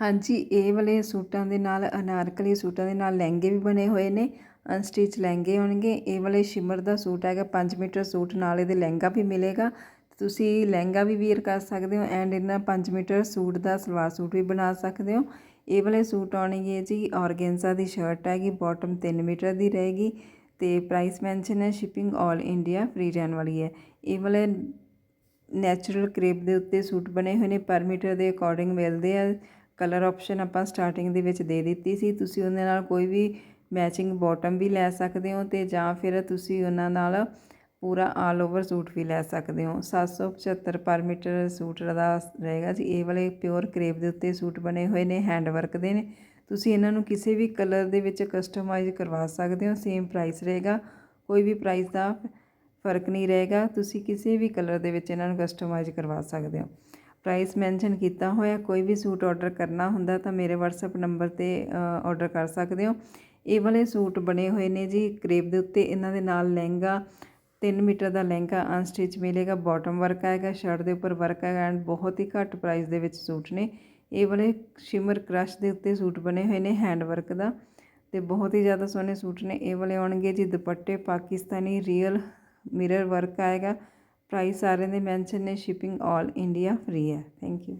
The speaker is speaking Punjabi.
ਹਾਂਜੀ, ਇਹ ਵਾਲੇ ਸੂਟਾਂ ਦੇ ਨਾਲ, ਅਨਾਰਕਲੀ ਸੂਟਾਂ ਦੇ ਨਾਲ ਲਹਿੰਗੇ ਵੀ ਬਣੇ ਹੋਏ ਨੇ, ਅਨਸਟਿਚ ਲਹਿੰਗੇ ਹੋਣਗੇ। ਇਹ ਵਾਲੇ ਸ਼ਿਮਰ ਦਾ ਸੂਟ ਹੈਗਾ 5 ਮੀਟਰ ਸੂਟ, ਨਾਲ ਇਹਦੇ ਲਹਿੰਗਾ ਵੀ ਮਿਲੇਗਾ। ਤੁਸੀਂ ਲਹਿੰਗਾ ਵੀ ਵੀਅਰ ਕਰ ਸਕਦੇ ਹੋ ਐਂਡ ਇਹਨਾਂ 5 ਮੀਟਰ ਸੂਟ ਦਾ ਸਲਵਾਰ ਸੂਟ ਵੀ ਬਣਾ ਸਕਦੇ ਹੋ। ਇਹ ਵਾਲੇ ਸੂਟ ਆਉਣਗੇ ਜੀ, ਔਰਗੈਂਜ਼ਾ ਦੀ ਸ਼ਰਟ ਹੈਗੀ ਬਾਟਮ 3 ਮੀਟਰ ਦੀ ਰਹੇਗੀ ਤੇ ਪ੍ਰਾਈਸ ਮੈਂਸ਼ਨ ਹੈ ਸ਼ਿਪਿੰਗ 올 ਇੰਡੀਆ ਫ੍ਰੀ ਰਹਿਣ ਵਾਲੀ ਹੈ। ਇਹ ਵਾਲੇ ਨੈਚੁਰਲ ਕ੍ਰੇਪ ਦੇ ਉੱਤੇ ਸੂਟ ਬਣੇ ਹੋਏ ਨੇ ਪਰ ਮੀਟਰ ਦੇ ਅਕੋਰਡਿੰਗ ਮਿਲਦੇ ਆ। ਕਲਰ ਆਪਸ਼ਨ ਆਪਾਂ ਸਟਾਰਟਿੰਗ ਦੇ ਵਿੱਚ ਦੇ ਦਿੱਤੀ ਸੀ। ਤੁਸੀਂ ਉਹਦੇ ਨਾਲ ਕੋਈ ਵੀ ਮੈਚਿੰਗ ਬਾਟਮ ਵੀ ਲੈ ਸਕਦੇ ਹੋ ਤੇ ਜਾਂ ਫਿਰ ਤੁਸੀਂ ਉਹਨਾਂ ਨਾਲ ਪੂਰਾ ਆਲ ਓਵਰ ਸੂਟ ਵੀ ਲੈ ਸਕਦੇ ਹੋ। 775 ਪਰ ਮੀਟਰ ਸੂਟ ਦਾ ਰਹੇਗਾ ਜੀ। ਇਹ ਵਾਲੇ ਪਿਓਰ ਕਰੇਪ ਦੇ ਉੱਤੇ ਸੂਟ ਬਣੇ ਹੋਏ ਨੇ ਹੈਂਡ ਵਰਕ ਦੇ ਨੇ। ਤੁਸੀਂ ਇਹਨਾਂ ਨੂੰ ਕਿਸੇ ਵੀ ਕਲਰ ਦੇ ਵਿੱਚ ਕਸਟਮਾਈਜ਼ ਕਰਵਾ ਸਕਦੇ ਹੋ, ਸੇਮ ਪ੍ਰਾਈਸ ਰਹੇਗਾ। ਕੋਈ ਵੀ ਪ੍ਰਾਈਸ ਦਾ ਫ਼ਰਕ ਨਹੀਂ ਰਹੇਗਾ। ਤੁਸੀਂ ਕਿਸੇ ਵੀ ਕਲਰ ਦੇ ਵਿੱਚ ਇਹਨਾਂ ਨੂੰ ਕਸਟਮਾਈਜ਼ ਕਰਵਾ ਸਕਦੇ ਹੋ। ਪ੍ਰਾਈਸ ਮੈਂਸ਼ਨ ਕੀਤਾ ਹੋਇਆ, ਕੋਈ ਵੀ ਸੂਟ ਆਰਡਰ ਕਰਨਾ ਹੁੰਦਾ ਤਾਂ ਮੇਰੇ WhatsApp ਨੰਬਰ ਤੇ ਆਰਡਰ ਕਰ ਸਕਦੇ ਹੋ। ਇਹ ਵਾਲੇ ਸੂਟ ਬਣੇ ਹੋਏ ਨੇ ਜੀ, ਕ੍ਰੇਪ ਦੇ ਉੱਤੇ। ਇਹਨਾਂ ਦੇ ਨਾਲ ਲਹਿੰਗਾ 3 ਮੀਟਰ ਦਾ ਲਹਿੰਗਾ ਅਨਸਟਿਚ ਮਿਲੇਗਾ। ਬਾਟਮ ਵਰਕ ਆਏਗਾ ਸ਼ਰਟ ਦੇ ਉੱਪਰ ਵਰਕ ਆਏਗਾ ਐਂਡ ਬਹੁਤ ਹੀ ਘੱਟ ਪ੍ਰਾਈਸ ਦੇ ਵਿੱਚ ਸੂਟ ਨੇ। ਇਹ ਵਾਲੇ ਸ਼ਿਮਰ ਕ੍ਰਸ਼ ਦੇ ਉੱਤੇ ਸੂਟ ਬਣੇ ਹੋਏ ਨੇ ਹੈਂਡ ਵਰਕ ਦਾ ਤੇ ਬਹੁਤ ਹੀ ਜ਼ਿਆਦਾ ਸੋਹਣੇ ਸੂਟ ਨੇ। ਇਹ ਵਾਲੇ ਆਉਣਗੇ ਜੀ ਦੁਪੱਟੇ ਪਾਕਿਸਤਾਨੀ ਰੀਅਲ ਮਿਰਰ ਵਰਕ ਆਏਗਾ। ਪ੍ਰਾਈਸ ਸਾਰਿਆਂ ਦੇ ਮੈਂਸ਼ਨ ਨੇ ਸ਼ਿਪਿੰਗ 올 ਇੰਡੀਆ ਫ੍ਰੀ ਹੈ। Thank you.